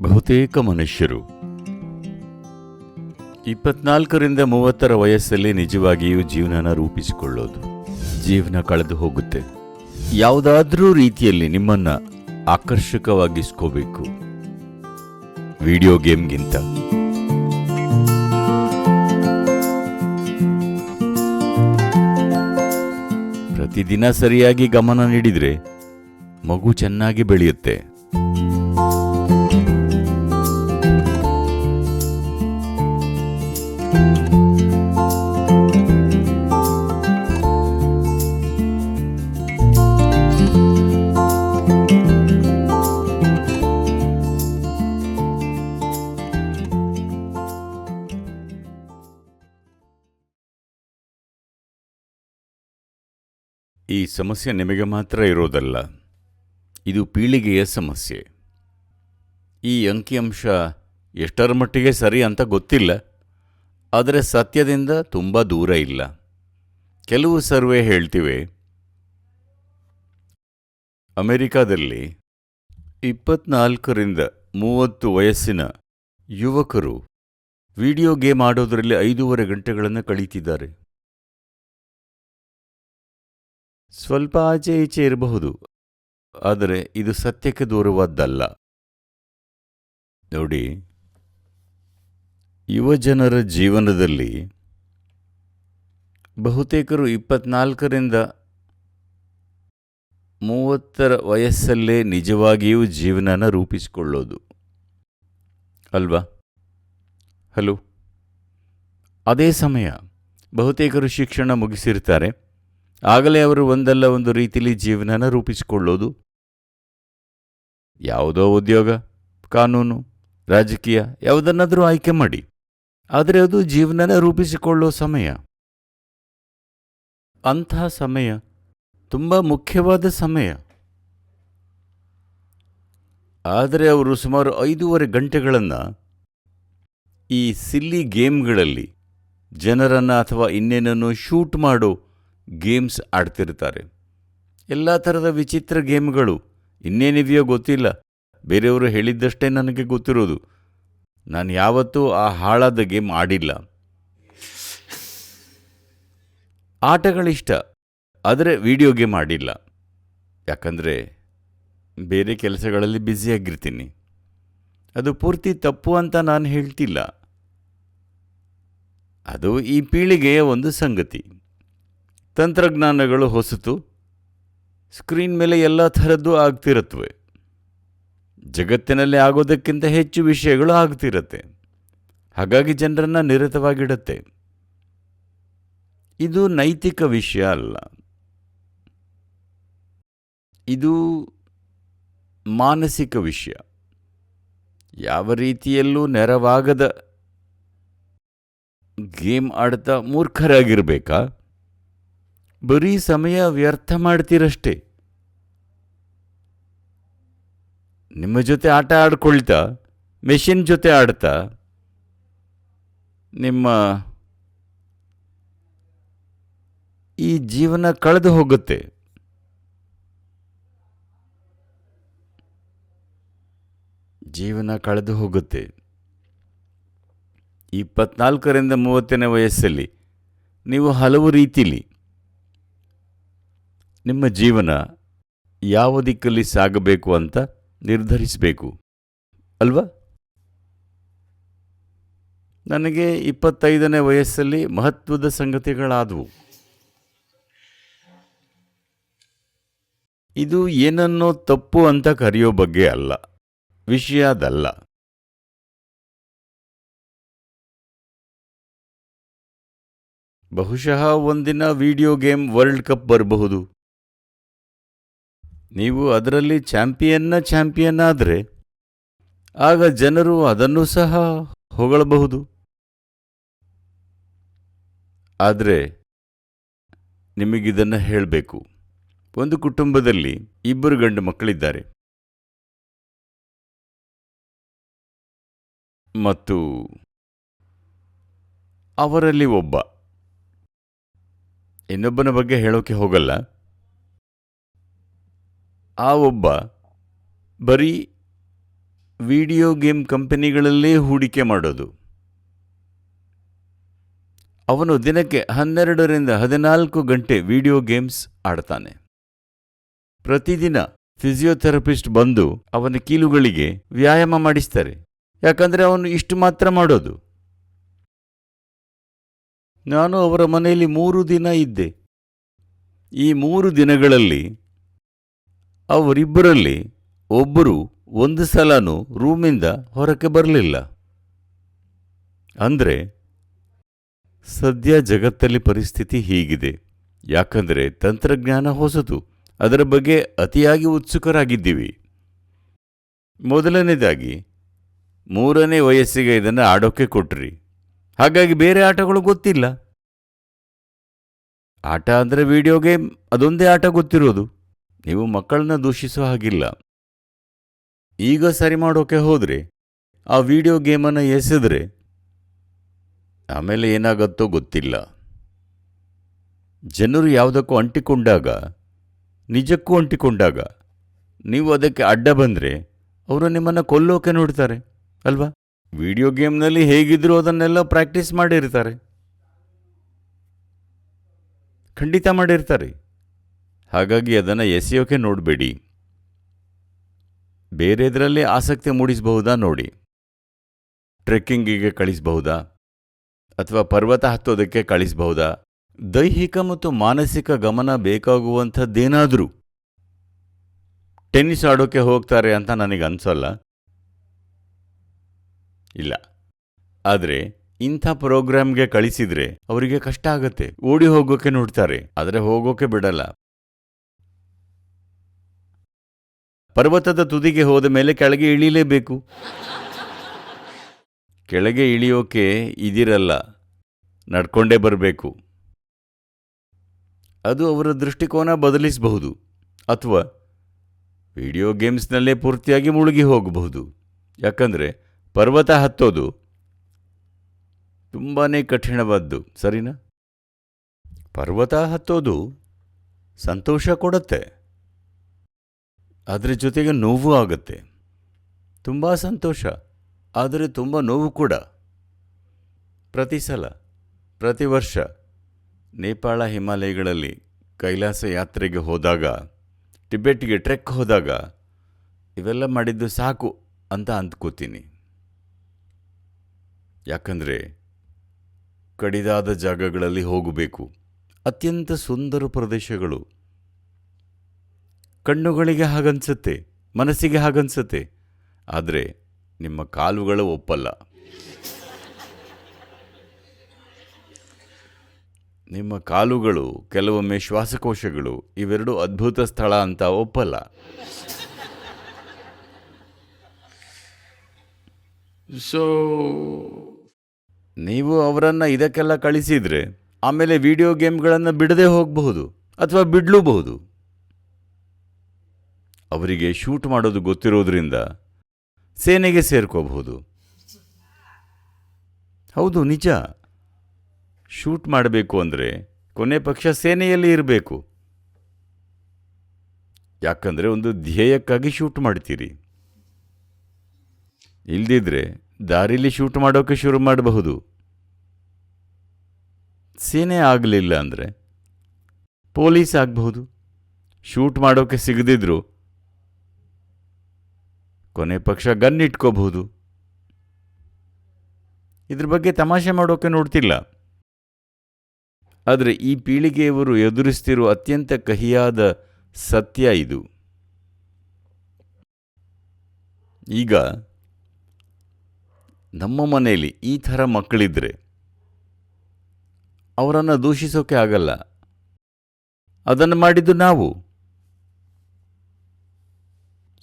ಬಹುತೇಕ ಮನುಷ್ಯರು. ಇಪ್ಪತ್ನಾಲ್ಕರಿಂದ ಮೂವತ್ತರ ವಯಸ್ಸಲ್ಲಿ ನಿಜವಾಗಿಯೂ ಜೀವನನ ರೂಪಿಸಿಕೊಳ್ಳೋದು, ಜೀವನ ಕಳೆದು ಹೋಗುತ್ತೆ. ಯಾವುದಾದ್ರೂ ರೀತಿಯಲ್ಲಿ ನಿಮ್ಮನ್ನ ಆಕರ್ಷಕವಾಗಿಸ್ಕೋಬೇಕು. ವಿಡಿಯೋ ಗೇಮ್ಗಿಂತ. ಪ್ರತಿದಿನ ಸರಿಯಾಗಿ ಗಮನ ನೀಡಿದರೆ ಮಗು ಚೆನ್ನಾಗಿ ಬೆಳೆಯುತ್ತೆ. ಈ ಸಮಸ್ಯೆ ನಿಮಗೆ ಮಾತ್ರ ಇರೋದಲ್ಲ, ಇದು ಪೀಳಿಗೆಯ ಸಮಸ್ಯೆ. ಈ ಅಂಕಿಅಂಶ ಎಷ್ಟರ ಮಟ್ಟಿಗೆ ಸರಿ ಅಂತ ಗೊತ್ತಿಲ್ಲ, ಆದರೆ ಸತ್ಯದಿಂದ ತುಂಬ ದೂರ ಇಲ್ಲ. ಕೆಲವು ಸರ್ವೆ ಹೇಳ್ತಿವೆ, ಅಮೆರಿಕಾದಲ್ಲಿ ಇಪ್ಪತ್ನಾಲ್ಕರಿಂದ ಮೂವತ್ತು ವಯಸ್ಸಿನ ಯುವಕರು ವಿಡಿಯೋ ಗೇಮ್ ಆಡೋದರಲ್ಲಿ ಐದೂವರೆ ಗಂಟೆಗಳನ್ನು ಕಳೀತಿದ್ದಾರೆ. ಸ್ವಲ್ಪ ಆಚೆ ಈಚೆ ಇರಬಹುದು, ಆದರೆ ಇದು ಸತ್ಯಕ್ಕೆ ದೂರವಾದ್ದಲ್ಲ. ನೋಡಿ ಯುವಜನರ ಜೀವನದಲ್ಲಿ ಬಹುತೇಕರು ಇಪ್ಪತ್ನಾಲ್ಕರಿಂದ ಮೂವತ್ತರ ವಯಸ್ಸಲ್ಲೇ ನಿಜವಾಗಿಯೂ ಜೀವನನ ರೂಪಿಸಿಕೊಳ್ಳೋದು. ಅಲ್ವಾ? ಹಲೋ? ಅದೇ ಸಮಯ ಬಹುತೇಕರು ಶಿಕ್ಷಣ ಮುಗಿಸಿರ್ತಾರೆ. ಆಗಲೇ ಅವರು ಒಂದಲ್ಲ ಒಂದು ರೀತಿಯಲ್ಲಿ ಜೀವನನ ರೂಪಿಸಿಕೊಳ್ಳೋದು. ಯಾವುದೋ ಉದ್ಯೋಗ, ಕಾನೂನು, ರಾಜಕೀಯ, ಯಾವುದನ್ನಾದರೂ ಆಯ್ಕೆ ಮಾಡಿ. ಆದರೆ ಅದು ಜೀವನನ ರೂಪಿಸಿಕೊಳ್ಳೋ ಸಮಯ. ಅಂತಹ ಸಮಯ ತುಂಬ ಮುಖ್ಯವಾದ ಸಮಯ. ಆದರೆ ಅವರು ಸುಮಾರು ಐದೂವರೆ ಗಂಟೆಗಳನ್ನು ಈ ಸಿಲ್ಲಿ ಗೇಮ್ಗಳಲ್ಲಿ ಜನರನ್ನು ಅಥವಾ ಇನ್ನೇನನ್ನು ಶೂಟ್ ಮಾಡೋ ಗೇಮ್ಸ್ ಆಡ್ತಿರ್ತಾರೆ. ಎಲ್ಲ ಥರದ ವಿಚಿತ್ರ ಗೇಮ್ಗಳು. ಇನ್ನೇನಿದೆಯೋ ಗೊತ್ತಿಲ್ಲ. ಬೇರೆಯವರು ಹೇಳಿದ್ದಷ್ಟೇ ನನಗೆ ಗೊತ್ತಿರೋದು. ನಾನು ಯಾವತ್ತೂ ಆ ಹಾಳಾದ ಗೇಮ್ ಆಡಿಲ್ಲ. ಆಟಗಳಿಷ್ಟ. ಆದರೆ ವಿಡಿಯೋ ಗೇಮ್ ಆಡಿಲ್ಲ. ಯಾಕಂದರೆ ಬೇರೆ ಕೆಲಸಗಳಲ್ಲಿ ಬ್ಯುಸಿಯಾಗಿರ್ತೀನಿ ಅದು ಪೂರ್ತಿ ತಪ್ಪು ಅಂತ ನಾನು ಹೇಳ್ತಿಲ್ಲ. ಅದು ಈ ಪೀಳಿಗೆಯ ಒಂದು ಸಂಗತಿ. ತಂತ್ರಜ್ಞಾನಗಳು ಹೊಸತು, ಸ್ಕ್ರೀನ್ ಮೇಲೆ ಎಲ್ಲ ಥರದ್ದು ಆಗ್ತಿರತ್ವೆ. ಜಗತ್ತಿನಲ್ಲಿ ಆಗೋದಕ್ಕಿಂತ ಹೆಚ್ಚು ವಿಷಯಗಳು ಆಗ್ತಿರತ್ತೆ. ಹಾಗಾಗಿ ಜನರನ್ನು ನಿರತವಾಗಿಡತ್ತೆ. ಇದು ನೈತಿಕ ವಿಷಯ ಅಲ್ಲ. ಇದು ಮಾನಸಿಕ ವಿಷಯ. ಯಾವ ರೀತಿಯಲ್ಲೂ ನೆರವಾಗದ ಗೇಮ್ ಆಡ್ತಾ ಮೂರ್ಖರಾಗಿರ್ಬೇಕಾ? ಬರೀ ಸಮಯ ವ್ಯರ್ಥ ಮಾಡ್ತೀರಷ್ಟೇ. ನಿಮ್ಮ ಜೊತೆ ಆಟ ಆಡ್ಕೊಳ್ತಾ, ಮೆಷಿನ್ ಜೊತೆ ಆಡ್ತಾ, ನಿಮ್ಮ ಈ ಜೀವನ ಕಳೆದು ಹೋಗುತ್ತೆ. ಜೀವನ ಕಳೆದು ಹೋಗುತ್ತೆ. ಇಪ್ಪತ್ನಾಲ್ಕರಿಂದ ಮೂವತ್ತನೇ ವಯಸ್ಸಲ್ಲಿ ನೀವು ಹಲವು ರೀತಿಲಿ ನಿಮ್ಮ ಜೀವನ ಯಾವ ದಿಕ್ಕಲ್ಲಿ ಸಾಗಬೇಕು ಅಂತ ನಿರ್ಧರಿಸಬೇಕು. ಅಲ್ವಾ? ನನಗೆ ಇಪ್ಪತ್ತೈದನೇ ವಯಸ್ಸಲ್ಲಿ ಮಹತ್ವದ ಸಂಗತಿಗಳಾದವು. ಇದು ಏನನ್ನೋ ತಪ್ಪು ಅಂತ ಕರೆಯೋ ಬಗ್ಗೆ ಅಲ್ಲ. ವಿಷಯ ಅದಲ್ಲ. ಬಹುಶಃ ಒಂದಿನ ವಿಡಿಯೋ ಗೇಮ್ ವರ್ಲ್ಡ್ ಕಪ್ ಬರಬಹುದು. ನೀವು ಅದರಲ್ಲಿ ಚಾಂಪಿಯನ್ನ ಚಾಂಪಿಯನ್ ಆದರೆ ಆಗ ಜನರು ಅದನ್ನು ಸಹ ಹೊಗಳಬಹುದು. ಆದರೆ ನಿಮಗಿದನ್ನು ಹೇಳಬೇಕು. ಒಂದು ಕುಟುಂಬದಲ್ಲಿ ಇಬ್ಬರು ಗಂಡು ಮಕ್ಕಳಿದ್ದಾರೆ. ಮತ್ತು ಅವರಲ್ಲಿ ಒಬ್ಬ. ಇನ್ನೊಬ್ಬನ ಬಗ್ಗೆ ಹೇಳೋಕೆ ಹೋಗಲ್ಲ. ಆ ಒಬ್ಬ ಬರೀ ವಿಡಿಯೋ ಗೇಮ್ ಕಂಪನಿಗಳಲ್ಲೇ ಹೂಡಿಕೆ ಮಾಡೋದು. ಅವನು ದಿನಕ್ಕೆ ಹನ್ನೆರಡರಿಂದ ಹದಿನಾಲ್ಕು ಗಂಟೆ ವಿಡಿಯೋ ಗೇಮ್ಸ್ ಆಡ್ತಾನೆ. ಪ್ರತಿದಿನ ಫಿಸಿಯೋಥೆರಪಿಸ್ಟ್ ಬಂದು ಅವನ ಕೀಲುಗಳಿಗೆ ವ್ಯಾಯಾಮ ಮಾಡಿಸ್ತಾರೆ. ಯಾಕಂದರೆ ಅವನು ಇಷ್ಟು ಮಾತ್ರ ಮಾಡೋದು. ನಾನು ಅವರ ಮನೆಯಲ್ಲಿ ಮೂರು ದಿನ ಇದ್ದೆ. ಈ ಮೂರು ದಿನಗಳಲ್ಲಿ ಅವರಿಬ್ಬರಲ್ಲಿ ಒಬ್ಬರು ಒಂದು ಸಲನೂ ರೂಮಿಂದ ಹೊರಕ್ಕೆ ಬರಲಿಲ್ಲ. ಅಂದರೆ ಸದ್ಯ ಜಗತ್ತಲ್ಲಿ ಪರಿಸ್ಥಿತಿ ಹೀಗಿದೆ. ಯಾಕಂದರೆ ತಂತ್ರಜ್ಞಾನ ಹೊಸತು. ಅದರ ಬಗ್ಗೆ ಅತಿಯಾಗಿ ಉತ್ಸುಕರಾಗಿದ್ದೀವಿ. ಮೊದಲನೇದಾಗಿ, ಮೂರನೇ ವಯಸ್ಸಿಗೆ ಇದನ್ನು ಆಡೋಕ್ಕೆ ಕೊಟ್ರಿ. ಹಾಗಾಗಿ ಬೇರೆ ಆಟಗಳು ಗೊತ್ತಿಲ್ಲ. ಆಟ ಅಂದರೆ ವಿಡಿಯೋ ಗೇಮ್ ಅದೊಂದೇ ಆಟ ಗೊತ್ತಿರೋದು. ನೀವು ಮಕ್ಕಳನ್ನ ದೂಷಿಸೋ ಹಾಗಿಲ್ಲ. ಈಗ ಸರಿ ಮಾಡೋಕೆ ಹೋದ್ರೆ, ಆ ವಿಡಿಯೋ ಗೇಮನ್ನು ಎಸೆದ್ರೆ ಆಮೇಲೆ ಏನಾಗತ್ತೋ ಗೊತ್ತಿಲ್ಲ. ಜನರು ಯಾವುದಕ್ಕೂ ಅಂಟಿಕೊಂಡಾಗ, ನಿಜಕ್ಕೂ ಅಂಟಿಕೊಂಡಾಗ, ನೀವು ಅದಕ್ಕೆ ಅಡ್ಡ ಬಂದರೆ ಅವರು ನಿಮ್ಮನ್ನು ಕೊಲ್ಲೋಕೆ ನೋಡ್ತಾರೆ, ಅಲ್ವಾ? ವಿಡಿಯೋ ಗೇಮ್ನಲ್ಲಿ ಹೇಗಿದ್ರೂ ಅದನ್ನೆಲ್ಲ ಪ್ರಾಕ್ಟೀಸ್ ಮಾಡಿರ್ತಾರೆ. ಖಂಡಿತ ಮಾಡಿರ್ತಾರೆ. ಹಾಗಾಗಿ ಅದನ್ನು ಎಸೆಯೋಕೆ ನೋಡಬೇಡಿ. ಬೇರೆದರಲ್ಲಿ ಆಸಕ್ತಿ ಮೂಡಿಸಬಹುದಾ ನೋಡಿ. ಟ್ರೆಕ್ಕಿಂಗಿಗೆ ಕಳಿಸಬಹುದಾ? ಅಥವಾ ಪರ್ವತ ಹತ್ತೋದಕ್ಕೆ ಕಳಿಸಬಹುದಾ? ದೈಹಿಕ ಮತ್ತು ಮಾನಸಿಕ ಗಮನ ಬೇಕಾಗುವಂಥದ್ದೇನಾದರೂ. ಟೆನ್ನಿಸ್ ಆಡೋಕೆ ಹೋಗ್ತಾರೆ ಅಂತ ನನಗೆ ಅನ್ಸಲ್ಲ. ಇಲ್ಲ. ಆದರೆ ಇಂಥ ಪ್ರೋಗ್ರಾಮ್ಗೆ ಕಳಿಸಿದ್ರೆ ಅವರಿಗೆ ಕಷ್ಟ ಆಗತ್ತೆ. ಓಡಿ ಹೋಗೋಕೆ ನೋಡ್ತಾರೆ. ಆದರೆ ಹೋಗೋಕೆ ಬಿಡಲ್ಲ. ಪರ್ವತದ ತುದಿಗೆ ಹೋದ ಮೇಲೆ ಕೆಳಗೆ ಇಳಿಲೇಬೇಕು. ಕೆಳಗೆ ಇಳಿಯೋಕೆ ಇದಿರಲ್ಲ, ನಡ್ಕೊಂಡೇ ಬರಬೇಕು. ಅದು ಅವರ ದೃಷ್ಟಿಕೋನ ಬದಲಿಸಬಹುದು, ಅಥವಾ ವಿಡಿಯೋ ಗೇಮ್ಸ್ನಲ್ಲೇ ಪೂರ್ತಿಯಾಗಿ ಮುಳುಗಿ ಹೋಗಬಹುದು. ಯಾಕಂದರೆ ಪರ್ವತ ಹತ್ತೋದು ತುಂಬಾ ಕಠಿಣವಾದ್ದು, ಸರಿನಾ? ಪರ್ವತ ಹತ್ತೋದು ಸಂತೋಷ ಕೊಡುತ್ತೆ. ಅದರ ಜೊತೆಗೆ ನೋವು ಆಗುತ್ತೆ. ತುಂಬ ಸಂತೋಷ. ಆದರೆ ತುಂಬ ನೋವು ಕೂಡ. ಪ್ರತಿ ಸಲ, ಪ್ರತಿ ವರ್ಷ ನೇಪಾಳ ಹಿಮಾಲಯಗಳಲ್ಲಿ ಕೈಲಾಸ ಯಾತ್ರೆಗೆ ಹೋದಾಗ, ಟಿಬೆಟ್ಗೆ ಟ್ರೆಕ್ ಹೋದಾಗ ಇವೆಲ್ಲ ಮಾಡಿದ್ದು ಸಾಕು ಅಂತ ಅಂದ್ಕೋತೀನಿ. ಯಾಕಂದರೆ ಕಡಿದಾದ ಜಾಗಗಳಲ್ಲಿ ಹೋಗಬೇಕು. ಅತ್ಯಂತ ಸುಂದರ ಪ್ರದೇಶಗಳು. ಕಣ್ಣುಗಳಿಗೆ ಹಾಗನ್ಸುತ್ತೆ ಮನಸ್ಸಿಗೆ ಹಾಗನ್ಸುತ್ತೆ ಆದರೆ ನಿಮ್ಮ ಕಾಲುಗಳು ಒಪ್ಪಲ್ಲ. ನಿಮ್ಮ ಕಾಲುಗಳು ಕೆಲವೊಮ್ಮೆ ಶ್ವಾಸಕೋಶಗಳು ಇವೆರಡು ಅದ್ಭುತ ಸ್ಥಳ ಅಂತ ಒಪ್ಪಲ್ಲ. ಸೊ ನೀವು ಅವರನ್ನು ಇದಕ್ಕೆಲ್ಲ ಕಳಿಸಿದರೆ ಆಮೇಲೆ ವಿಡಿಯೋ ಗೇಮ್ಗಳನ್ನು ಬಿಡದೆ ಹೋಗಬಹುದು ಅಥವಾ ಬಿಡಲೂಬಹುದು. ಅವರಿಗೆ ಶೂಟ್ ಮಾಡೋದು ಗೊತ್ತಿರೋದ್ರಿಂದ ಸೇನೆಗೆ ಸೇರ್ಕೋಬಹುದು. ಹೌದು, ನಿಜ. ಶೂಟ್ ಮಾಡಬೇಕು ಅಂದರೆ ಕೊನೆ ಪಕ್ಷ ಸೇನೆಯಲ್ಲಿ ಇರಬೇಕು. ಯಾಕಂದರೆ ಒಂದು ಧ್ಯೇಯಕ್ಕಾಗಿ ಶೂಟ್ ಮಾಡ್ತೀರಿ. ಇಲ್ದಿದ್ರೆ ದಾರಿಲಿ ಶೂಟ್ ಮಾಡೋಕೆ ಶುರು ಮಾಡಬಹುದು. ಸೇನೆ ಆಗಲಿಲ್ಲ ಅಂದರೆ ಪೊಲೀಸ್ ಆಗಬಹುದು. ಶೂಟ್ ಮಾಡೋಕೆ ಸಿಗದಿದ್ರು ಕೊನೆ ಪಕ್ಷ ಗನ್ ಇಟ್ಕೋಬಹುದು. ಇದ್ರ ಬಗ್ಗೆ ತಮಾಷೆ ಮಾಡೋಕೆ ನೋಡ್ತಿಲ್ಲ. ಆದರೆ ಈ ಪೀಳಿಗೆಯವರು ಎದುರಿಸ್ತಿರುವ ಅತ್ಯಂತ ಕಹಿಯಾದ ಸತ್ಯ ಇದು. ಈಗ ನಮ್ಮ ಮನೆಯಲ್ಲಿ ಈ ಥರ ಮಕ್ಕಳಿದ್ರೆ ಅವರನ್ನು ದೂಷಿಸೋಕೆ ಆಗಲ್ಲ. ಅದನ್ನು ಮಾಡಿದ್ದು ನಾವು.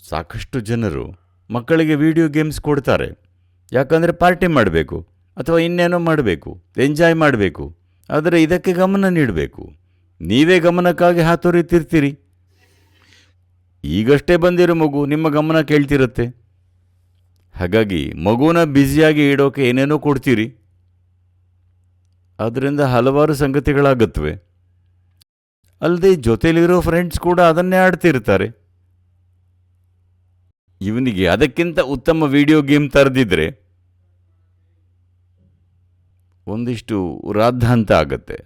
ಸಾಕಷ್ಟು ಜನರು ಮಕ್ಕಳಿಗೆ ವಿಡಿಯೋ ಗೇಮ್ಸ್ ಕೊಡ್ತಾರೆ. ಯಾಕಂದರೆ ಪಾರ್ಟಿ ಮಾಡಬೇಕು, ಅಥವಾ ಇನ್ನೇನೋ ಮಾಡಬೇಕು ಎಂಜಾಯ್ ಮಾಡಬೇಕು. ಆದರೆ ಇದಕ್ಕೆ ಗಮನ ನೀಡಬೇಕು. ನೀವೇ ಗಮನಕ್ಕಾಗಿ ಹಾತೊರಿತಿರ್ತೀರಿ ಈಗಷ್ಟೇ ಬಂದಿರೋ ಮಗು ನಿಮ್ಮ ಗಮನ ಕೇಳ್ತಿರುತ್ತೆ. ಹಾಗಾಗಿ ಮಗುನ ಬ್ಯುಸಿಯಾಗಿ ಇಡೋಕೆ ಏನೇನೋ ಕೊಡ್ತೀರಿ. ಅದರಿಂದ ಹಲವಾರು ಸಂಗತಿಗಳಾಗುತ್ತವೆ. ಅಲ್ಲದೆ ಜೊತೆಲಿರೋ ಫ್ರೆಂಡ್ಸ್ ಕೂಡ ಅದನ್ನೇ ಆಡ್ತಿರ್ತಾರೆ. ಇವನಿಗೆ ಅದಕ್ಕಿಂತ ಉತ್ತಮ ವಿಡಿಯೋ ಗೇಮ್ ತರದಿದ್ರೆ ಒಂದಿಷ್ಟು ರಾದ್ಧಾಂತ ಆಗತ್ತೆ.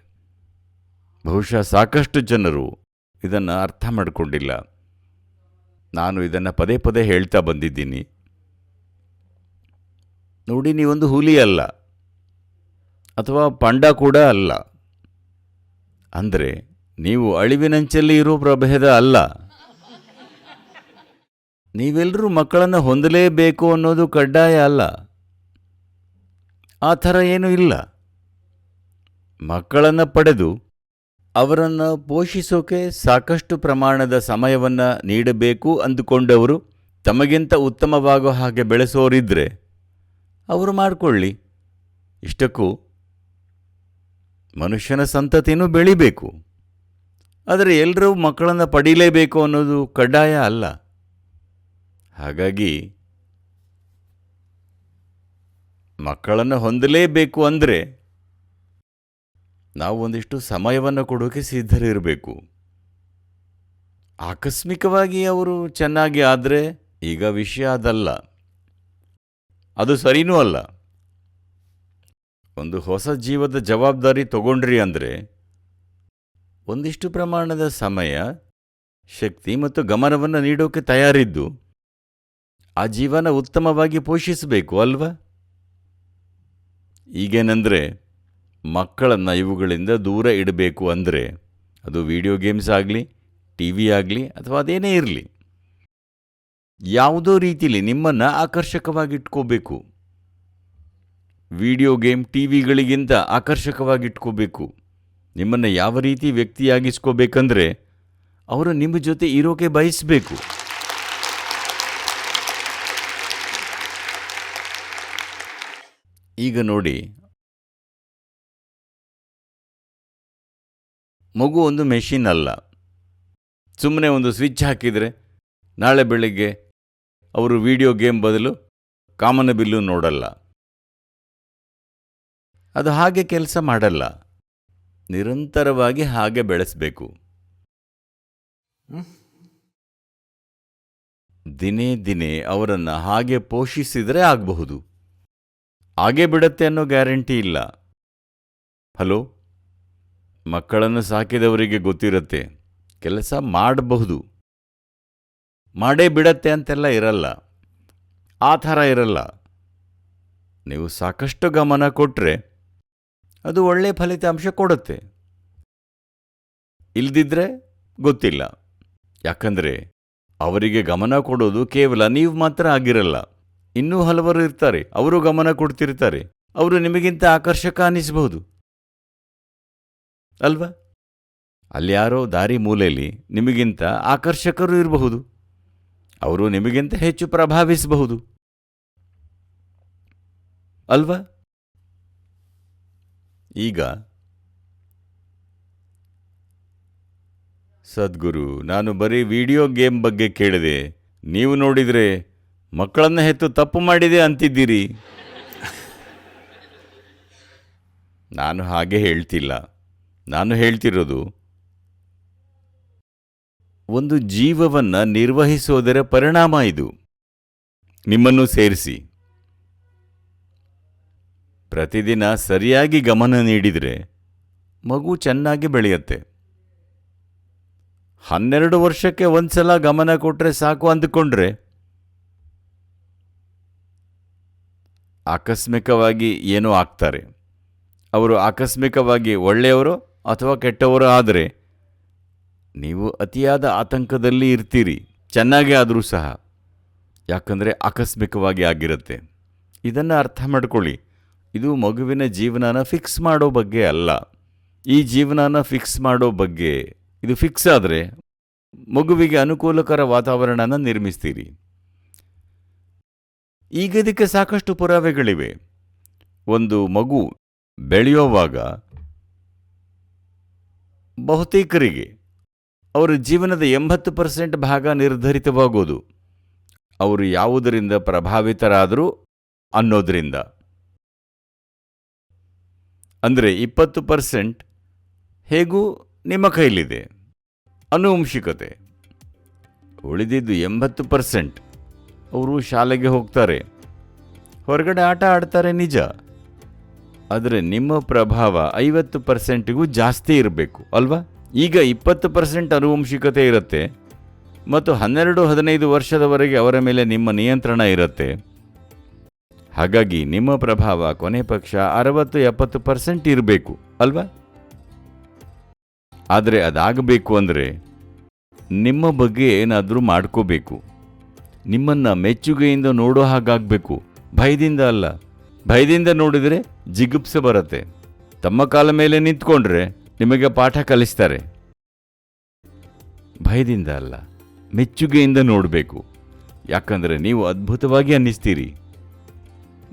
ಬಹುಶಃ ಸಾಕಷ್ಟು ಜನರು ಇದನ್ನು ಅರ್ಥ ಮಾಡಿಕೊಂಡಿಲ್ಲ. ನಾನು ಇದನ್ನು ಪದೇ ಪದೇ ಹೇಳ್ತಾ ಬಂದಿದ್ದೀನಿ. ನೋಡಿ, ನೀವೊಂದು ಹುಲಿ ಅಲ್ಲ. ಅಥವಾ ಪಂಡ ಕೂಡ ಅಲ್ಲ. ಅಂದರೆ, ನೀವು ಅಳಿವಿನಂಚಲ್ಲಿ ಇರೋ ಪ್ರಭೇದ ಅಲ್ಲ. ನೀವೆಲ್ಲರೂ ಮಕ್ಕಳನ್ನು ಹೊಂದಲೇಬೇಕು ಅನ್ನೋದು ಕಡ್ಡಾಯ ಅಲ್ಲ. ಆ ಥರ ಏನೂ ಇಲ್ಲ. ಮಕ್ಕಳನ್ನು ಪಡೆದು ಅವರನ್ನು ಪೋಷಿಸೋಕೆ ಸಾಕಷ್ಟು ಪ್ರಮಾಣದ ಸಮಯವನ್ನು ನೀಡಬೇಕು ಅಂದುಕೊಂಡವರು ತಮಗಿಂತ ಉತ್ತಮವಾಗೋ ಹಾಗೆ ಬೆಳೆಸೋರಿದ್ದರೆ ಅವರು ಮಾಡಿಕೊಳ್ಳಿ. ಇಷ್ಟಕ್ಕೂ ಮನುಷ್ಯನ ಸಂತತಿನೂ ಬೆಳಿಬೇಕು. ಆದರೆ ಎಲ್ಲರೂ ಮಕ್ಕಳನ್ನು ಪಡೀಲೇಬೇಕು ಅನ್ನೋದು ಕಡ್ಡಾಯ ಅಲ್ಲ. ಹಾಗಾಗಿ ಮಕ್ಕಳನ್ನು ಹೊಂದಲೇಬೇಕು ಅಂದರೆ ನಾವು ಒಂದಿಷ್ಟು ಸಮಯವನ್ನು ಕೊಡೋಕೆ ಸಿದ್ಧರಿರಬೇಕು. ಆಕಸ್ಮಿಕವಾಗಿ ಅವರು ಚೆನ್ನಾಗಿ ಆದರೆ ಈಗ ವಿಷಯ ಅದಲ್ಲ. ಅದು ಸರಿನೂ ಅಲ್ಲ. ಒಂದು ಹೊಸ ಜೀವದ ಜವಾಬ್ದಾರಿ ತಗೊಂಡ್ರಿ ಅಂದರೆ ಒಂದಿಷ್ಟು ಪ್ರಮಾಣದ ಸಮಯ, ಶಕ್ತಿ ಮತ್ತು ಗಮನವನ್ನು ನೀಡೋಕೆ ತಯಾರಿದ್ದು ಆ ಜೀವನ ಉತ್ತಮವಾಗಿ ಪೋಷಿಸಬೇಕು ಅಲ್ವಾ? ಈಗೇನೆಂದರೆ ಮಕ್ಕಳನ್ನು ಇವುಗಳಿಂದ ದೂರ ಇಡಬೇಕು ಅಂದರೆ ಅದು ವಿಡಿಯೋ ಗೇಮ್ಸ್ ಆಗಲಿ, ಟಿ ವಿ ಆಗಲಿ ಅಥವಾ ಅದೇನೇ ಇರಲಿ, ಯಾವುದೋ ರೀತಿಯಲ್ಲಿ ನಿಮ್ಮನ್ನು ಆಕರ್ಷಕವಾಗಿಟ್ಕೋಬೇಕು. ವಿಡಿಯೋ ಗೇಮ್, ಟಿ ವಿಗಳಿಗಿಂತ ಆಕರ್ಷಕವಾಗಿಟ್ಕೋಬೇಕು. ನಿಮ್ಮನ್ನು ಯಾವ ರೀತಿ ವ್ಯಕ್ತಿಯಾಗಿಸ್ಕೋಬೇಕಂದ್ರೆ ಅವರು ನಿಮ್ಮ ಜೊತೆ ಇರೋಕೆ ಬಯಸಬೇಕು. ಈಗ ನೋಡಿ. ಮಗು ಒಂದು ಮೆಷಿನ್ ಅಲ್ಲ. ಸುಮ್ಮನೆ ಒಂದು ಸ್ವಿಚ್ ಹಾಕಿದರೆ ನಾಳೆ ಬೆಳಿಗ್ಗೆ ಅವರು ವಿಡಿಯೋ ಗೇಮ್ ಬದಲು ಕಾಮನ ಬಿಲ್ಲು ನೋಡಲ್ಲ. ಅದು ಹಾಗೆ ಕೆಲಸ ಮಾಡಲ್ಲ. ನಿರಂತರವಾಗಿ ಹಾಗೆ ಬೆಳೆಸಬೇಕು. ದಿನೇ ದಿನೇ ಅವರನ್ನು ಹಾಗೆ ಪೋಷಿಸಿದರೆ ಆಗಬಹುದು. ಹಾಗೆ ಬಿಡತ್ತೆ ಅನ್ನೋ ಗ್ಯಾರಂಟಿ ಇಲ್ಲ. ಹಲೋ? ಮಕ್ಕಳನ್ನು ಸಾಕಿದವರಿಗೆ ಗೊತ್ತಿರುತ್ತೆ. ಕೆಲಸ ಮಾಡಬಹುದು. ಮಾಡೇ ಬಿಡತ್ತೆ ಅಂತೆಲ್ಲ ಇರಲ್ಲ. ಆ ಥರ ಇರಲ್ಲ. ನೀವು ಸಾಕಷ್ಟು ಗಮನ ಕೊಟ್ಟರೆ ಅದು ಒಳ್ಳೆಯ ಫಲಿತಾಂಶ ಕೊಡುತ್ತೆ. ಇಲ್ದಿದ್ರೆ ಗೊತ್ತಿಲ್ಲ. ಯಾಕಂದರೆ ಅವರಿಗೆ ಗಮನ ಕೊಡೋದು ಕೇವಲ ನೀವು ಮಾತ್ರ ಆಗಿರಲ್ಲ. ಇನ್ನೂ ಹಲವರು ಇರ್ತಾರೆ. ಅವರು ಗಮನ ಕೊಡ್ತಿರ್ತಾರೆ. ಅವರು ನಿಮಗಿಂತ ಆಕರ್ಷಕ ಅನ್ನಿಸಬಹುದು. ಅಲ್ವಾ? ಅಲ್ಯಾರೋ ದಾರಿ ಮೂಲೆಯಲ್ಲಿ ನಿಮಗಿಂತ ಆಕರ್ಷಕರು ಇರಬಹುದು. ಅವರು ನಿಮಗಿಂತ ಹೆಚ್ಚು ಪ್ರಭಾವಿಸಬಹುದು. ಅಲ್ವಾ? ಈಗ ಸದ್ಗುರು, ನಾನು ಬರೀ ವಿಡಿಯೋ ಗೇಮ್ ಬಗ್ಗೆ ಕೇಳಿದೆ. ನೀವು ನೋಡಿದರೆ ಮಕ್ಕಳನ್ನ ಹೆತ್ತು ತಪ್ಪು ಮಾಡಿದೆ ಅಂತಿದ್ದೀರಿ. ನಾನು ಹಾಗೆ ಹೇಳ್ತಿಲ್ಲ. ನಾನು ಹೇಳ್ತಿರೋದು, ಒಂದು ಜೀವವನ್ನು ನಿರ್ವಹಿಸೋದರ ಪರಿಣಾಮ ಇದು. ನಿಮ್ಮನ್ನು ಸೇರಿಸಿ. ಪ್ರತಿದಿನ ಸರಿಯಾಗಿ ಗಮನ ನೀಡಿದರೆ ಮಗು ಚೆನ್ನಾಗಿ ಬೆಳೆಯುತ್ತೆ. ಹನ್ನೆರಡು ವರ್ಷಕ್ಕೆ ಒಂದ್ಸಲ ಗಮನ ಕೊಟ್ಟರೆ ಸಾಕು ಅಂದುಕೊಂಡ್ರೆ ಆಕಸ್ಮಿಕವಾಗಿ ಏನೋ ಆಗ್ತಾರೆ. ಅವರು ಆಕಸ್ಮಿಕವಾಗಿ ಒಳ್ಳೆಯವರು ಅಥವಾ ಕೆಟ್ಟವರು ಆದರೆ ನೀವು ಅತಿಯಾದ ಆತಂಕದಲ್ಲಿ ಇರ್ತೀರಿ, ಚೆನ್ನಾಗೇ ಆದರೂ ಸಹ. ಯಾಕಂದರೆ ಆಕಸ್ಮಿಕವಾಗಿ ಆಗಿರುತ್ತೆ. ಇದನ್ನು ಅರ್ಥ ಮಾಡ್ಕೊಳ್ಳಿ. ಇದು ಮಗುವಿನ ಜೀವನನ ಫಿಕ್ಸ್ ಮಾಡೋ ಬಗ್ಗೆ ಅಲ್ಲ. ಈ ಜೀವನನ ಫಿಕ್ಸ್ ಮಾಡೋ ಬಗ್ಗೆ ಇದು ಫಿಕ್ಸ್ ಆದರೆ ಮಗುವಿಗೆ ಅನುಕೂಲಕರ ವಾತಾವರಣನ ನಿರ್ಮಿಸ್ತೀರಿ. ಈಗ ಇದಕ್ಕೆ ಸಾಕಷ್ಟು ಪುರಾವೆಗಳಿವೆ. ಒಂದು ಮಗು ಬೆಳೆಯುವಾಗ ಬಹುತೇಕರಿಗೆ ಅವರ ಜೀವನದ ಎಂಬತ್ತು ಪರ್ಸೆಂಟ್ ಭಾಗ ನಿರ್ಧರಿತವಾಗೋದು. ಅವರು ಯಾವುದರಿಂದ ಪ್ರಭಾವಿತರಾದರೂ ಅನ್ನೋದರಿಂದ. ಅಂದರೆ ಇಪ್ಪತ್ತು ಪರ್ಸೆಂಟ್ ಹೇಗೂ ನಿಮ್ಮ ಕೈಲಿದೆ. ಅನುವಂಶಿಕತೆ ಉಳಿದಿದ್ದು ಎಂಬತ್ತು ಪರ್ಸೆಂಟ್. ಅವರು ಶಾಲೆಗೆ ಹೋಗ್ತಾರೆ. ಹೊರಗಡೆ ಆಟ ಆಡ್ತಾರೆ ನಿಜ. ಆದರೆ ನಿಮ್ಮ ಪ್ರಭಾವ ಐವತ್ತು ಪರ್ಸೆಂಟಿಗೂ ಜಾಸ್ತಿ ಇರಬೇಕು, ಅಲ್ವಾ? ಈಗ ಇಪ್ಪತ್ತು ಪರ್ಸೆಂಟ್ ಅನುವಂಶಿಕತೆ ಇರುತ್ತೆ ಮತ್ತು ಹನ್ನೆರಡು, ಹದಿನೈದು ವರ್ಷದವರೆಗೆ ಅವರ ಮೇಲೆ ನಿಮ್ಮ ನಿಯಂತ್ರಣ ಇರುತ್ತೆ. ಹಾಗಾಗಿ ನಿಮ್ಮ ಪ್ರಭಾವ ಕೊನೆ ಪಕ್ಷ ಅರವತ್ತು ಎಪ್ಪತ್ತು ಪರ್ಸೆಂಟ್ ಇರಬೇಕು, ಅಲ್ವಾ? ಆದರೆ ಅದಾಗಬೇಕು ಅಂದರೆ ನಿಮ್ಮ ಬಗ್ಗೆ ಏನಾದರೂ ಮಾಡ್ಕೋಬೇಕು. ನಿಮ್ಮನ್ನ ಮೆಚ್ಚುಗೆಯಿಂದ ನೋಡೋ ಹಾಗಾಗಬೇಕು. ಭಯದಿಂದ ಅಲ್ಲ. ಭಯದಿಂದ ನೋಡಿದರೆ ಜಿಗುಪ್ಸೆ ಬರುತ್ತೆ. ತಮ್ಮ ಕಾಲ ಮೇಲೆ ನಿಂತ್ಕೊಂಡ್ರೆ ನಿಮಗೆ ಪಾಠ ಕಲಿಸ್ತಾರೆ. ಭಯದಿಂದ ಅಲ್ಲ. ಮೆಚ್ಚುಗೆಯಿಂದ ನೋಡಬೇಕು. ಯಾಕಂದರೆ ನೀವು ಅದ್ಭುತವಾಗಿ ಅನ್ನಿಸ್ತೀರಿ.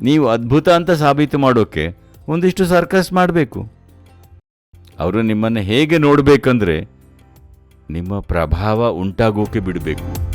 ನೀವು ಅದ್ಭುತ ಅಂತ ಸಾಬೀತು ಮಾಡೋಕ್ಕೆ ಒಂದಿಷ್ಟು ಸರ್ಕಸ್ ಮಾಡಬೇಕು. ಅವರು ನಿಮ್ಮನ್ನು ಹೇಗೆ ನೋಡಬೇಕಂದ್ರೆ ನಿಮ್ಮ ಪ್ರಭಾವ ಉಂಟಾಗೋಕೆ ಬಿಡಬೇಕು.